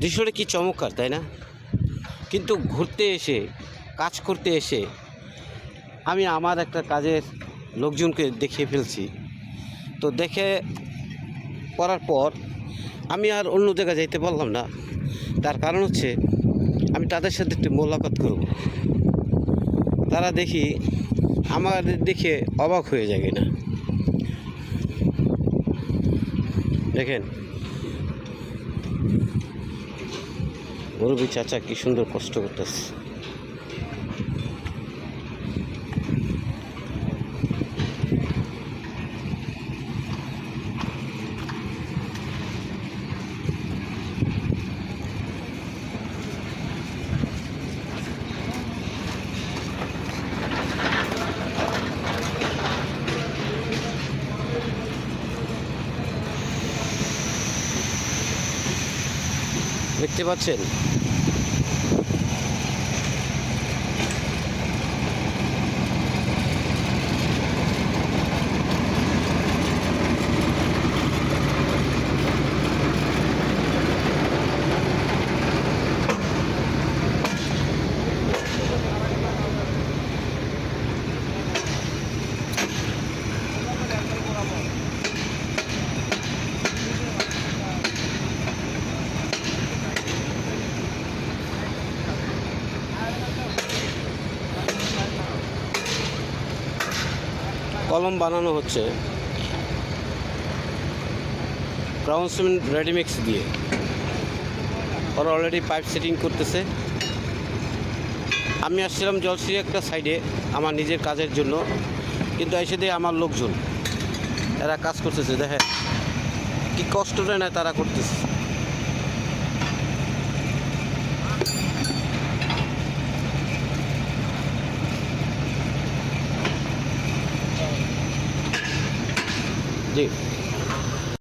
দৃশ্যটা কি চমৎকার, তাই না? কিন্তু ঘুরতে এসে, কাজ করতে এসে, আমি আমার একটা কাজের লোকজনকে দেখিয়ে ফেলছি। তো দেখে করার পর আমি আর অন্য জায়গায় যাইতে পারলাম না। তার কারণ হচ্ছে আমি তাদের সাথে একটু মোলাকাত করব। তারা দেখি আমাদের দেখে অবাক হয়ে যায় না দেখেন। মুরব্বী চাচা কি সুন্দর কষ্ট করতেছে। দেখতে পাচ্ছেন? কলম বানানো হচ্ছে ব্রাউন সিমেন্ট রেডিমিক্স দিয়ে। ওরা অলরেডি পাইপ সেটিং করতেছে। আমি আসছিলাম জলসিরি একটা সাইডে আমার নিজের কাজের জন্য। কিন্তু এসে দিয়ে আমার লোকজন, এরা কাজ করতেছে, দেখেন। কি কষ্টটা না তারা করতেছে। 这。